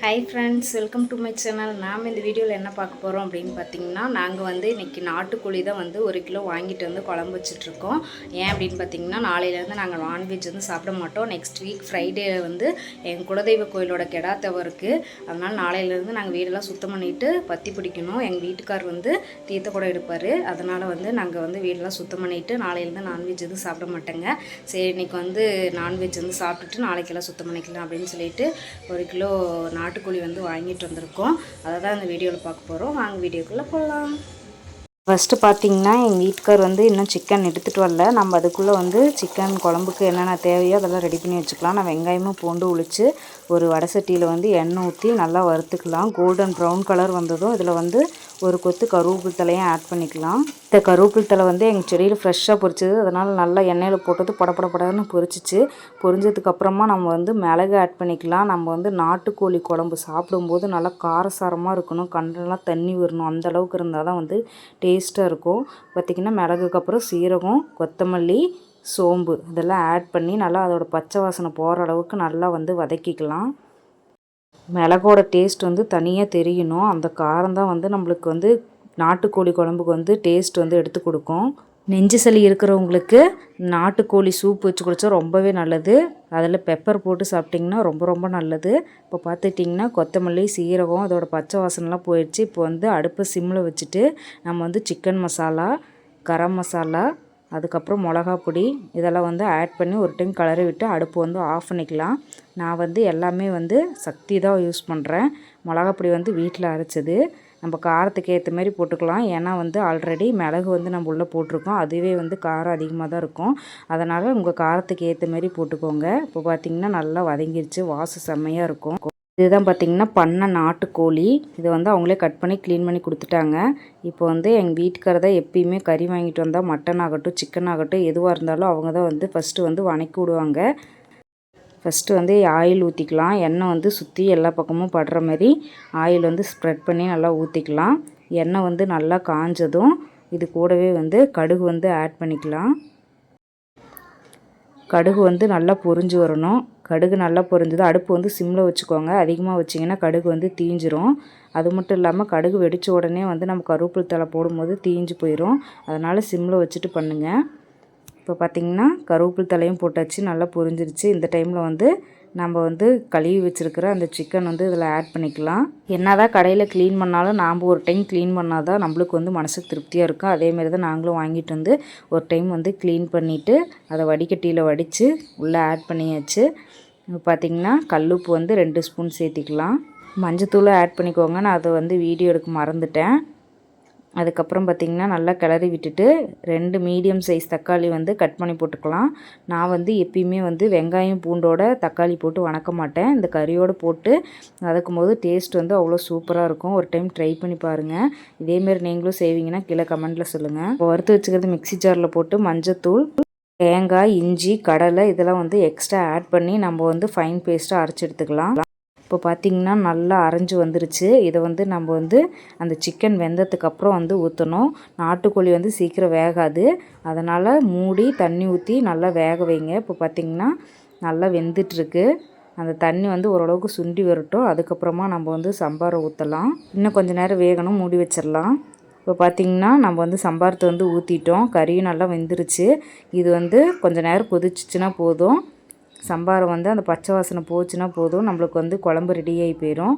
Hi friends welcome to my channel நாம் இந்த வீடியோவில் என்ன பார்க்க போகிறோம் அப்படின்னு பார்த்தீங்கன்னா நாங்கள் வந்து இன்றைக்கி நாட்டுக்கோழி தான் வந்து ஒரு கிலோ வாங்கிட்டு வந்து குழம்பு வச்சுட்ருக்கோம். ஏன் அப்படின்னு பார்த்தீங்கன்னா நாளையிலேருந்து நாங்கள் நான்வெஜ் வந்து சாப்பிட மாட்டோம். நெக்ஸ்ட் வீக் ஃப்ரைடே வந்து எங்கள் குலதெய்வ கோயிலோட கெடாத்தவ இருக்குது அதனால் நாளையிலேருந்து நாங்கள் வீடெல்லாம் சுத்தம் பண்ணிவிட்டு பத்தி பிடிக்கணும். எங்கள் வீட்டுக்கார் வந்து தீர்த்த கூட எடுப்பார். அதனால் வந்து நாங்கள் வந்து வீடெல்லாம் சுத்தம் பண்ணிவிட்டு நாளையிலேருந்து நான்வெஜ் எதுவும் சாப்பிட மாட்டேங்க. சரி இன்றைக்கி வந்து நான்வெஜ் வந்து சாப்பிட்டுட்டு நாளைக்கெல்லாம் சுத்தம் பண்ணிக்கலாம் அப்படின்னு சொல்லிட்டு ஒரு கிலோ நாட்டுக்கோழி வந்து வாங்கிட்டு வந்திருக்கோம். அதை தான் இந்த வீடியோவில் பார்க்க போகிறோம் வாங்க வீடியோக்குள்ளே போகலாம் ஃபஸ்ட்டு பார்த்தீங்கன்னா எங்கள் வீட்டுக்கார் வந்து இன்னும் சிக்கன் எடுத்துகிட்டு வரல. நம்ம அதுக்குள்ளே வந்து சிக்கன் குழம்புக்கு என்னென்ன தேவையோ அதெல்லாம் ரெடி பண்ணி வச்சுக்கலாம். நான் வெங்காயமும் பூண்டு உளிச்சு ஒரு வடை சட்டியில் வந்து எண்ணெய் ஊற்றி நல்லா வறுத்துக்கலாம். கோல்டன் ப்ரௌன் கலர் வந்ததும் இதில் வந்து ஒரு கொத்து கருவேப்பில் தலையும் ஆட் பண்ணிக்கலாம். இந்த கருவேப்பில் தலை வந்து எங்கள் செடியில் ஃப்ரெஷ்ஷாக பொரிச்சது. அதனால் நல்லா எண்ணெயில் போட்டது படப்படப்படன்னு பொரிச்சிச்சு. பொரிஞ்சதுக்கப்புறமா நம்ம வந்து மிளகு ஆட் பண்ணிக்கலாம். நம்ம வந்து நாட்டுக்கோழி குழம்பு சாப்பிடும்போது நல்லா காரசாரமாக இருக்கணும். கண்டெல்லாம் தண்ணி வரணும். அந்த அளவுக்கு இருந்தால் தான் வந்து டேஸ்ட்டாக இருக்கும். பார்த்திங்கன்னா மிளகுக்கு அப்புறம் சீரகம் கொத்தமல்லி சோம்பு இதெல்லாம் ஆட் பண்ணி நல்லா அதோடய பச்சை வாசனை போகிற அளவுக்கு நல்லா வந்து வதக்கிக்கலாம். மிளகோட டேஸ்ட் வந்து தனியாக தெரியணும். அந்த காரம் தான் வந்து நம்மளுக்கு வந்து நாட்டுக்கோழி குழம்புக்கு வந்து டேஸ்ட் வந்து எடுத்து கொடுக்கும். நெஞ்சு சளி இருக்கிறவங்களுக்கு நாட்டுக்கோழி சூப் வச்சு குடித்தா ரொம்பவே நல்லது. அதில் பெப்பர் போட்டு சாப்பிட்டிங்கன்னா ரொம்ப ரொம்ப நல்லது. இப்போ பார்த்துட்டிங்கன்னா கொத்தமல்லி சீரகம் அதோடய பச்சை வாசனைலாம் போயிடுச்சு. இப்போ வந்து அடுப்பை சிம்மில் வச்சுட்டு நம்ம வந்து சிக்கன் மசாலா கரம் மசாலா அதுக்கப்புறம் மிளகா பொடி இதெல்லாம் வந்து ஆட் பண்ணி ஒரு டைம் கலரி விட்டு அடுப்பு வந்து ஆஃப் பண்ணிக்கலாம். நான் வந்து எல்லாமே வந்து சக்தி தான் யூஸ் பண்ணுறேன் மிளகா பொடி வந்து வீட்டில் அரைச்சது. நம்ம காரத்துக்கு ஏற்ற மாதிரி போட்டுக்கலாம். ஏன்னா வந்து ஆல்ரெடி மிளகு வந்து நம்ம உள்ளே போட்டிருக்கோம். அதுவே வந்து காரம் அதிகமாக தான் இருக்கும். அதனால் உங்கள் காரத்துக்கு ஏற்ற மாதிரி போட்டுக்கோங்க. இப்போ பார்த்திங்கன்னா நல்லா வதங்கிருச்சு. வாசம் செம்மையாக இருக்கும். இதுதான் பார்த்திங்கன்னா பண்ண நாட்டுக்கோழி. இதை வந்து அவங்களே கட் பண்ணி க்ளீன் பண்ணி கொடுத்துட்டாங்க. இப்போ வந்து எங்கள் வீட்டுக்கார தான் எப்பயுமே கறி வாங்கிட்டு வந்தால் மட்டன் ஆகட்டும் சிக்கன் ஆகட்டும் எதுவாக இருந்தாலும் அவங்க தான் வந்து ஃபஸ்ட்டு வந்து வணக்கி விடுவாங்க. ஃபஸ்ட்டு வந்து ஆயில் ஊற்றிக்கலாம் எண்ணெய் வந்து சுற்றி எல்லா பக்கமும் படுற மாதிரி ஆயில் வந்து ஸ்ப்ரெட் பண்ணி நல்லா ஊற்றிக்கலாம் எண்ணெய் வந்து நல்லா காஞ்சதும் இது கூடவே வந்து கடுகு வந்து ஆட் பண்ணிக்கலாம். கடுகு வந்து நல்லா பொரிஞ்சு வரணும். கடுகு நல்லா பொரிஞ்சது அடுப்பு வந்து சிம்மில் வச்சுக்கோங்க. அதிகமாக வச்சிங்கன்னா கடுகு வந்து தீஞ்சிரும். அது மட்டும் இல்லாமல் கடுகு வெடித்த உடனே வந்து நம்ம கருவேப்பில் தலை போடும்போது தீஞ்சு போயிடும் அதனால் சிம்மில் வச்சுட்டு பண்ணுங்கள் இப்போ பார்த்திங்கன்னா கருவேப்பில் தலையும் போட்டாச்சு நல்லா பொரிஞ்சிருச்சு. இந்த டைமில் வந்து நம்ம வந்து கழுவி வச்சுருக்கிற அந்த சிக்கன் வந்து இதில் ஆட் பண்ணிக்கலாம். என்ன தான் கடையில் க்ளீன் பண்ணாலும் நாம் ஒரு டைம் க்ளீன் பண்ணால் தான் நம்மளுக்கு வந்து மனசுக்கு திருப்தியாக இருக்கும். அதேமாரி தான் நாங்களும் வாங்கிட்டு வந்து ஒரு டைம் வந்து க்ளீன் பண்ணிவிட்டு அதை வடிகட்டியில் வடித்து உள்ளே ஆட் பண்ணியாச்சு. பார்த்திங்கன்னா கல்லுப்பு வந்து ரெண்டு ஸ்பூன் சேர்த்திக்கலாம். மஞ்சத்தூளை ஆட் பண்ணிக்கோங்க. நான் அதை வந்து வீடியோ எடுக்க மறந்துட்டேன். அதுக்கப்புறம் பார்த்திங்கன்னா நல்லா கிளறி விட்டுட்டு ரெண்டு மீடியம் சைஸ் தக்காளி வந்து கட் பண்ணி போட்டுக்கலாம். நான் வந்து எப்பயுமே வந்து வெங்காயம் பூண்டோட தக்காளி போட்டு வணக்க மாட்டேன். இந்த கறியோடு போட்டு வதக்கும் போது டேஸ்ட் வந்து அவ்வளோ சூப்பராக இருக்கும். ஒரு டைம் ட்ரை பண்ணி பாருங்கள் இதேமாரி நீங்களும் செய்வீங்கன்னா கீழே கமெண்ட்டில் சொல்லுங்கள் இப்போ வறுத்து வச்சுக்கிறது மிக்சி ஜாரில் போட்டு மஞ்சத்தூள் தேங்காய் இஞ்சி கடலை இதெல்லாம் வந்து எக்ஸ்ட்ரா ஆட் பண்ணி நம்ம வந்து ஃபைன் பேஸ்ட்டாக அரைச்சி எடுத்துக்கலாம். இப்போ பார்த்திங்கன்னா நல்லா அரைஞ்சி வந்துருச்சு. இதை வந்து நம்ம வந்து அந்த சிக்கன் வெந்ததுக்கப்புறம் வந்து ஊற்றணும் நாட்டுக்கோழி வந்து சீக்கிரம் வேகாது. அதனால் மூடி தண்ணி ஊற்றி நல்லா வேக வைங்க. இப்போ பார்த்திங்கன்னா நல்லா வெந்துட்டுருக்கு. அந்த தண்ணி வந்து ஓரளவுக்கு சுண்டி வரட்டும். அதுக்கப்புறமா நம்ம வந்து சம்பாரை ஊற்றலாம் இன்னும் கொஞ்சம் நேரம் வேகணும். மூடி வச்சிடலாம். இப்போ பார்த்திங்கன்னா நம்ம வந்து சம்பாரத்தை வந்து ஊற்றிட்டோம் கறியும் நல்லா வெந்துருச்சு. இது வந்து கொஞ்சம் நேரம் கொதிச்சிச்சின்னா போதும். சம்பாரம் வந்து அந்த பச்சை வாசனை போச்சுன்னா போதும். நம்மளுக்கு வந்து குழம்பு ரெடியாகி போயிடும்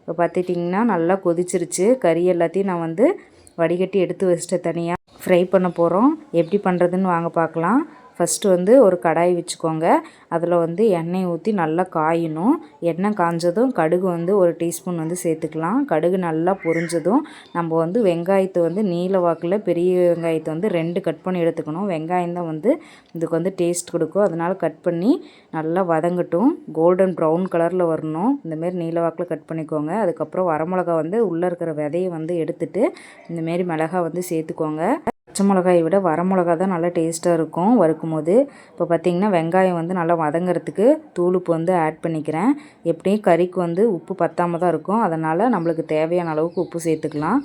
இப்போ பார்த்துட்டிங்கன்னா நல்லா கொதிச்சிருச்சு. கறி எல்லாத்தையும் நான் வந்து வடிகட்டி எடுத்து வச்சுட்டு தனியாக ஃப்ரை பண்ண போகிறோம் எப்படி பண்ணுறதுன்னு வாங்க பார்க்கலாம். ஃபஸ்ட்டு வந்து ஒரு கடாய் வச்சுக்கோங்க. அதில் வந்து எண்ணெய் ஊற்றி நல்லா காயணும். எண்ணெய் காஞ்சதும் கடுகு வந்து ஒரு டீஸ்பூன் வந்து சேர்த்துக்கலாம். கடுகு நல்லா பொரிஞ்சதும் நம்ம வந்து வெங்காயத்தை வந்து நீல வாக்கில் பெரிய வெங்காயத்தை வந்து ரெண்டு கட் பண்ணி எடுத்துக்கணும். வெங்காயம் தான் வந்து இதுக்கு வந்து டேஸ்ட் கொடுக்கும். அதனால் கட் பண்ணி நல்லா வதங்கட்டும். கோல்டன் ப்ரௌன் கலரில் வரணும். இந்தமாரி நீல வாக்கில் கட் பண்ணிக்கோங்க. அதுக்கப்புறம் வரமிளகா வந்து உள்ளே இருக்கிற விதையை வந்து எடுத்துட்டு இந்தமாரி மிளகா வந்து சேர்த்துக்கோங்க. பச்சை மிளகாயை விட வரமிளகா தான் நல்லா டேஸ்ட்டாக இருக்கும் வறுக்கும் போது இப்போ பார்த்திங்கன்னா வெங்காயம் வந்து நல்லா வதங்கிறதுக்கு தூளுப்பு வந்து ஆட் பண்ணிக்கிறேன். எப்படியும் கறிக்கு வந்து உப்பு பத்தாமல் தான் இருக்கும். அதனால் நம்மளுக்கு தேவையான அளவுக்கு உப்பு சேர்த்துக்கலாம்.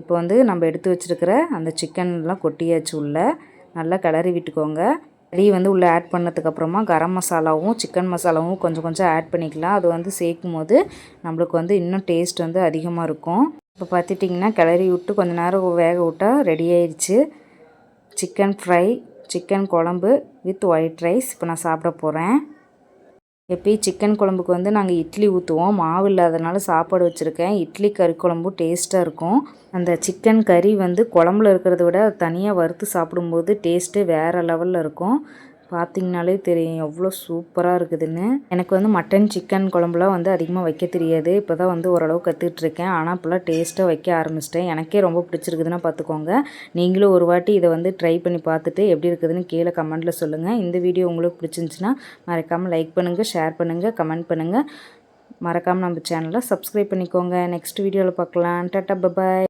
இப்போ வந்து நம்ம எடுத்து வச்சுருக்கிற அந்த சிக்கன்லாம் கொட்டியாச்சு உள்ளே. நல்லா கிளறி விட்டுக்கோங்க. கறி வந்து உள்ளே ஆட் பண்ணதுக்கப்புறமா கரம் மசாலாவும் சிக்கன் மசாலாவும் கொஞ்சம் கொஞ்சம் ஆட் பண்ணிக்கலாம். அது வந்து சேர்க்கும் போது நம்மளுக்கு வந்து இன்னும் டேஸ்ட் வந்து அதிகமாக இருக்கும். இப்போ பார்த்துட்டிங்கன்னா கிளறி விட்டு கொஞ்ச நேரம் வேக விட்டால் ரெடி ஆயிடுச்சு சிக்கன் ஃப்ரை சிக்கன் குழம்பு வித் ஒயிட் ரைஸ் இப்போ நான் சாப்பிட போகிறேன் எப்பயும் சிக்கன் குழம்புக்கு வந்து நாங்கள் இட்லி ஊற்றுவோம் மாவு இல்லாதனால சாப்பாடு வச்சுருக்கேன். இட்லி கறி குழம்பும் டேஸ்ட்டாக இருக்கும். அந்த சிக்கன் கறி வந்து குழம்புல இருக்கிறத விட தனியாக வறுத்து சாப்பிடும்போது டேஸ்ட்டு வேறு லெவலில் இருக்கும். பார்த்திங்கனாலே தெரியும். எவ்வளோ சூப்பராக இருக்குதுன்னு. எனக்கு வந்து மட்டன் சிக்கன் குழம்புலாம் வந்து அதிகமாக வைக்க தெரியாது. இப்போ தான் வந்து ஓரளவு கற்றுட்ருக்கேன் ஆனால் இப்போலாம் டேஸ்ட்டாக வைக்க ஆரம்பிச்சிட்டேன். எனக்கே ரொம்ப பிடிச்சிருக்குதுன்னா பார்த்துக்கோங்க நீங்களும் ஒரு வாட்டி இதை வந்து ட்ரை பண்ணி பார்த்துட்டு எப்படி இருக்குதுன்னு கீழே கமெண்ட்டில் சொல்லுங்கள் இந்த வீடியோ உங்களுக்கு பிடிச்சிருந்துச்சின்னா மறக்காமல் லைக் பண்ணுங்கள் ஷேர் பண்ணுங்கள் கமெண்ட் பண்ணுங்கள் மறக்காமல் நம்ம சேனலை சப்ஸ்கிரைப் பண்ணிக்கோங்க. நெக்ஸ்ட் வீடியோவில் பார்க்கலாம். Tata bye bye